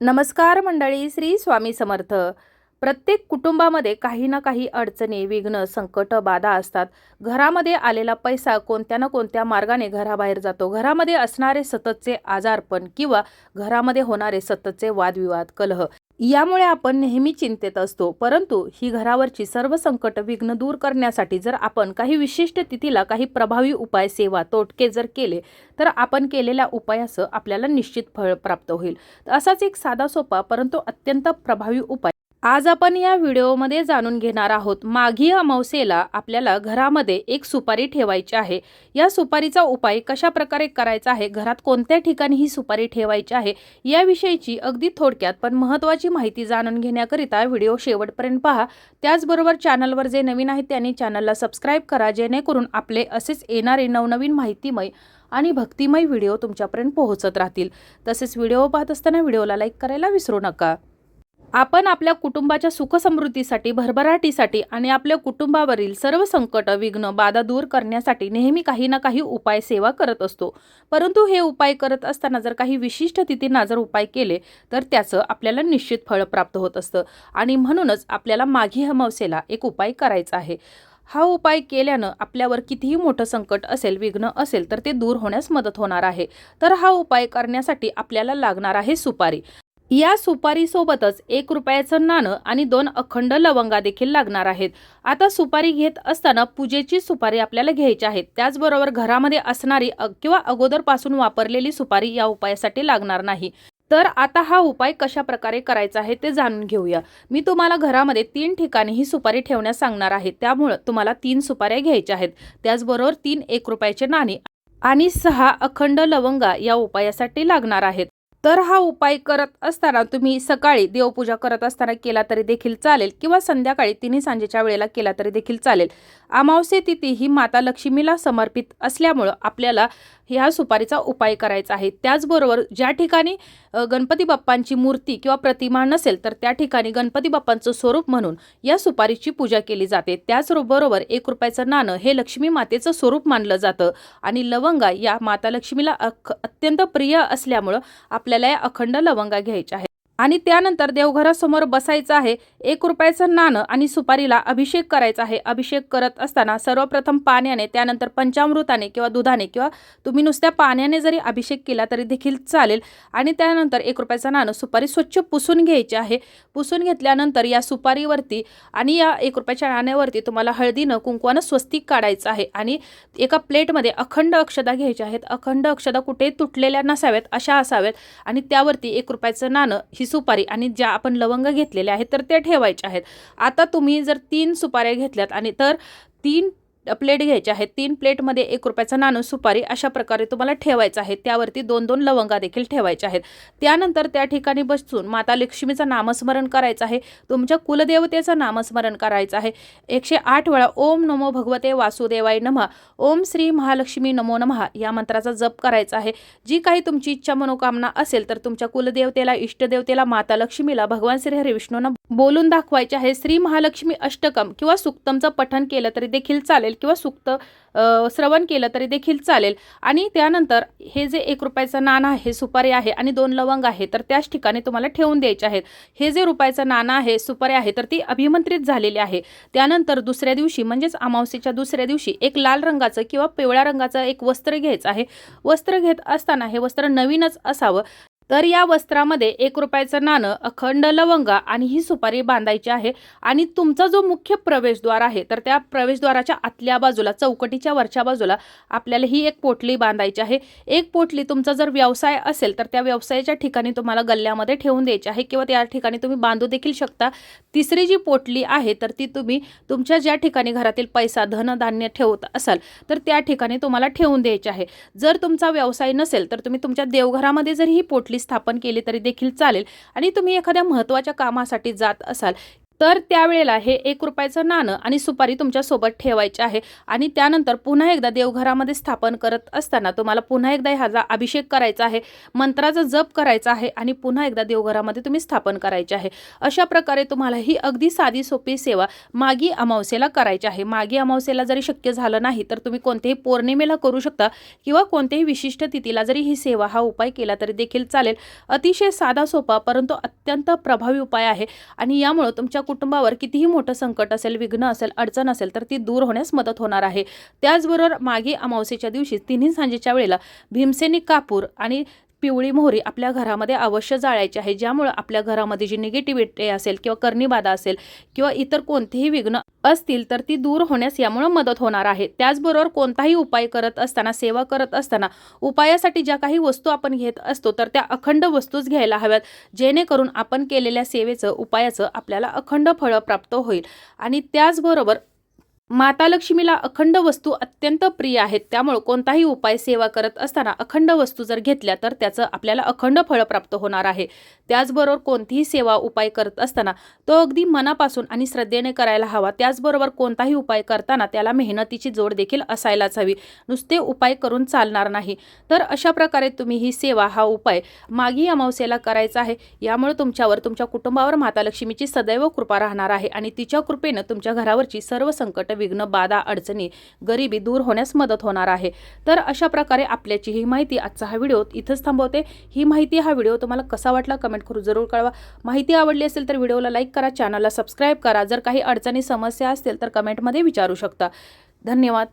नमस्कार मंडळी श्री स्वामी समर्थ. प्रत्येक कुटुंबामध्ये काही ना काही अडचणी विघ्न संकट बाधा असतात. घरामध्ये आलेला पैसा कोणत्या ना कोणत्या मार्गाने घराबाहेर जातो. घरामध्ये असणारे सततचे आजारपण किंवा घरामध्ये होणारे सततचे वादविवाद कलह यामुळे आपण नेहमी चिंतेत असतो. परंतु ही घरावरची सर्व संकट विघ्न दूर करण्यासाठी जर आपण काही विशिष्ट तिथीला काही प्रभावी उपाय सेवा तोटके जर केले तर आपण केलेल्या उपायासह आपल्याला निश्चित फळ प्राप्त होईल. असाच एक साधा सोपा परंतु अत्यंत प्रभावी उपाय आज आपण या व्हिडिओमध्ये जाणून घेणार आहोत माघी अमावसेला आपल्याला घरामध्ये एक सुपारी ठेवायची आहे. या सुपारीचा उपाय कशा प्रकारे करायचा आहे घरात कोणत्या ठिकाणी ही सुपारी ठेवायची आहे याविषयीची अगदी थोडक्यात पण महत्त्वाची माहिती जाणून घेण्याकरिता व्हिडिओ शेवटपर्यंत पहा. त्याचबरोबर चॅनलवर जे नवीन आहेत त्यांनी चॅनलला सबस्क्राईब करा जेणेकरून आपले असेच येणारे नवनवीन माहितीमय आणि भक्तिमय व्हिडिओ तुमच्यापर्यंत पोहोचत राहतील. तसेच व्हिडिओ पाहत असताना व्हिडिओला लाईक करायला विसरू नका. आपण आपल्या कुटुंबाच्या सुखसमृद्धीसाठी भरभराटीसाठी आणि आपल्या कुटुंबावरील सर्व संकट विघ्न बाधा दूर करण्यासाठी नेहमी काही ना काही उपाय सेवा करत असतो. परंतु हे उपाय करत असताना जर काही विशिष्ट तिथींना जर उपाय केले तर त्याचं आपल्याला निश्चित फळ प्राप्त होत असतं. आणि म्हणूनच आपल्याला माघी अमावस्येला एक उपाय करायचा आहे. हा उपाय केल्यानं आपल्यावर कितीही मोठं संकट असेल विघ्न असेल तर ते दूर होण्यास मदत होणार आहे. तर हा उपाय करण्यासाठी आपल्याला लागणार आहे सुपारी. या सुपारीसोबतच एक रुपयाचं नाणं आणि दोन अखंड लवंगा देखील लागणार आहेत. आता सुपारी घेत असताना पूजेची सुपारी आपल्याला घ्यायची आहे. त्याचबरोबर घरामध्ये असणारी किंवा अगोदरपासून वापरलेली सुपारी या उपायासाठी लागणार नाही. तर आता हा उपाय कशा प्रकारे करायचा आहे ते जाणून घेऊया. मी तुम्हाला घरामध्ये तीन ठिकाणी ही सुपारी ठेवण्यास सांगणार आहे. त्यामुळं तुम्हाला तीन सुपाऱ्या घ्यायच्या आहेत. त्याचबरोबर तीन एक रुपयाचे नाणी आणि सहा अखंड लवंगा या उपायासाठी लागणार आहेत. तर हा उपाय करत असताना तुम्ही सकाळी देवपूजा करत असताना केला तरी देखील चालेल किंवा संध्याकाळी तिन्ही सांजेच्या वेळेला केला तरी देखील चालेल. अमावस्ये तिथी ही माता लक्ष्मीला समर्पित असल्यामुळं आपल्याला ह्या सुपारीचा उपाय करायचा आहे. त्याचबरोबर ज्या ठिकाणी गणपती बाप्पांची मूर्ती किंवा प्रतिमा नसेल तर त्या ठिकाणी गणपती बाप्पांचं स्वरूप म्हणून या सुपारीची पूजा केली जाते. त्याचबरोबर एक रुपयाचं नाणं हे लक्ष्मी मातेचं स्वरूप मानलं जातं आणि लवंगा या माता लक्ष्मीला अख अत्यंत प्रिय असल्यामुळं आपल्याला या अखंड लवंगा घ्यायच्या आहेत. आणि त्यानंतर देवघरासमोर बसायचं आहे. एक रुपयाचं नाणं आणि सुपारीला अभिषेक करायचा आहे. अभिषेक करत असताना सर्वप्रथम पाण्याने त्यानंतर पंचामृताने किंवा दुधाने किंवा तुम्ही नुसत्या पाण्याने जरी अभिषेक केला तरी देखील चालेल. आणि त्यानंतर एक रुपयाचं नाणं सुपारी स्वच्छ पुसून घ्यायची आहे. पुसून घेतल्यानंतर या सुपारीवरती आणि या एक रुपयाच्या नाण्यावरती तुम्हाला हळदीनं कुंकवानं स्वस्तिक काढायचं आहे. आणि एका प्लेटमध्ये अखंड अक्षदा घ्यायच्या आहेत. अखंड अक्षदा कुठे तुटलेल्या नसाव्यात अशा असाव्यात. आणि त्यावरती एक रुपयाचं नाणं ही सुपारी आणि ज्या आपण लवंग घेतलेल्या आहेत तर त्या ठेवायच्या आहेत. आता तुम्ही जर तीन सुपाऱ्या घेतल्यात आणि तर तीन प्लेट घ्यायचे आहेत तीन प्लेटमध्ये एक रुपयाचं नाणू सुपारी अशा प्रकारे तुम्हाला ठेवायचं आहे. त्यावरती दोन दोन लवंगा देखील ठेवायच्या आहेत. त्यानंतर त्या ठिकाणी बसून माता लक्ष्मीचं नामस्मरण करायचं आहे. तुमच्या कुलदेवतेचं नामस्मरण करायचं आहे. एकशे आठ वेळा ओम नमो भगवते वासुदेवाय नमः. ओम श्री महालक्ष्मी नमो नमः या मंत्राचा जप करायचा आहे. जी काही तुमची इच्छा मनोकामना असेल तर तुमच्या कुलदेवतेला इष्टदेवतेला माता लक्ष्मीला भगवान श्री हरी विष्णूंना बोलून दाखवायचे आहे. श्री महालक्ष्मी अष्टकम किंवा सुक्तमचं पठण केलं तरी देखील चालेल. किंवा सुक्त श्रवण केलं तरी देखील चालेल. आणि त्यानंतर हे जे एक रुपयाचं नाण आहे सुपारी आहे आणि दोन लवंग आहे तर त्याच ठिकाणी तुम्हाला ठेवून द्यायचे आहेत. हे जे रुपयाचं नाणं आहे सुपारी आहे तर ती अभिमंत्रित झालेली आहे. त्यानंतर दुसऱ्या दिवशी म्हणजेच अमावस्येच्या दुसऱ्या दिवशी एक लाल रंगाचं किंवा पिवळ्या रंगाचं एक वस्त्र घ्यायचं आहे. वस्त्र घेत असताना हे वस्त्र नवीनच असावं. तर या वस्त्रामध्ये एक रुपयाचं नाणं अखंड लवंगा आणि ही सुपारी बांधायची आहे आणि तुमचा जो मुख्य प्रवेशद्वार आहे तर त्या प्रवेशद्वाराच्या आतल्या बाजूला चौकटीच्या वरच्या बाजूला आपल्याला ही एक पोटली बांधायची आहे. एक पोटली तुमचा जर व्यवसाय असेल तर त्या व्यवसायाच्या ठिकाणी तुम्हाला गल्ल्यामध्ये ठेवून द्यायची आहे किंवा त्या ठिकाणी तुम्ही बांधू देखील शकता. तिसरी जी पोटली आहे तर ती तुम्ही तुमच्या ज्या ठिकाणी घरातील पैसा धनधान्य ठेवत असाल तर त्या ठिकाणी तुम्हाला ठेवून द्यायची आहे. जर तुमचा व्यवसाय नसेल तर तुम्ही तुमच्या देवघरामध्ये जर ही पोटली स्थापन केली तरी देखील चालेल. आणि तुम्ही एखाद्या महत्त्वाच्या कामासाठी जात असाल तर त्यावेळेला हे एक रुपयाचं नाणं आणि सुपारी तुमच्यासोबत ठेवायची आहे. आणि त्यानंतर पुन्हा एकदा देवघरामध्ये स्थापन करत असताना तुम्हाला पुन्हा एकदा ह्याचा अभिषेक करायचा आहे. मंत्राचा जप करायचा आहे आणि पुन्हा एकदा देवघरामध्ये तुम्ही स्थापन करायचे आहे. अशा प्रकारे तुम्हाला ही अगदी साधी सोपी सेवा मागी अमावस्येला करायची आहे. मागी अमावस्येला जरी शक्य झालं नाही तर तुम्ही कोणत्याही पौर्णिमेला करू शकता किंवा कोणत्याही विशिष्ट तिथीला जरी ही सेवा हा उपाय केला तरी देखील चालेल. अतिशय साधा सोपा परंतु अत्यंत प्रभावी उपाय आहे. आणि यामुळं तुमच्या कुटुंबावर कितीही मोठं संकट असेल विघ्न असेल अडचण असेल तर ती दूर होण्यास मदत होणार आहे. त्याचबरोबर मागे अमावस्येच्या दिवशी तिन्ही सांजेच्या वेळेला भीमसेनी कापूर आणि पिवळी मोहरी आपल्या घरामध्ये अवश्य जाळायची आहे. ज्यामुळं आपल्या घरामध्ये जी निगेटिव्हिटी असेल किंवा कर्णीबाधा असेल किंवा इतर कोणतेही विघ्न असतील तर ती दूर होण्यास यामुळं मदत होणार आहे. त्याचबरोबर कोणताही उपाय करत असताना सेवा करत असताना उपायासाठी ज्या काही वस्तू आपण घेत असतो तर त्या अखंड वस्तूच घ्यायला हव्यात. जेणेकरून आपण केलेल्या सेवेचं उपायाचं आपल्याला अखंड फळं प्राप्त होईल. आणि त्याचबरोबर माता लक्ष्मीला अखंड वस्तू अत्यंत प्रिय आहेत. त्यामुळे कोणताही उपाय सेवा करत असताना अखंड वस्तू जर घेतल्या तर त्याचं आपल्याला अखंड फळ प्राप्त होणार आहे. त्याचबरोबर कोणतीही सेवा उपाय करत असताना तो अगदी मनापासून आणि श्रद्धेने करायला हवा. त्याचबरोबर कोणताही उपाय करताना त्याला मेहनतीची जोड देखील असायलाच हवी. नुसते उपाय करून चालणार नाही. तर अशा प्रकारे तुम्ही ही सेवा हा उपाय मागी अमावस्येला करायचा आहे. यामुळे तुमच्यावर तुमच्या कुटुंबावर माता लक्ष्मीची सदैव कृपा राहणार आहे आणि तिच्या कृपेनं तुमच्या घरावरची सर्व संकट विघ्न बाधा अडचणी गरिबी दूर होण्यास मदत होणार आहे. तर अशा प्रकारे आपल्याची ही माहिती आजचा हा व्हिडिओ इथंच थांबवते. ही माहिती हा व्हिडिओ तुम्हाला कसा वाटला कमेंट करून जरूर कळवा. माहिती आवडली असेल तर व्हिडिओला लाईक करा चॅनलला सबस्क्राईब करा. जर काही अडचणी समस्या असतील तर कमेंटमध्ये विचारू शकता. धन्यवाद.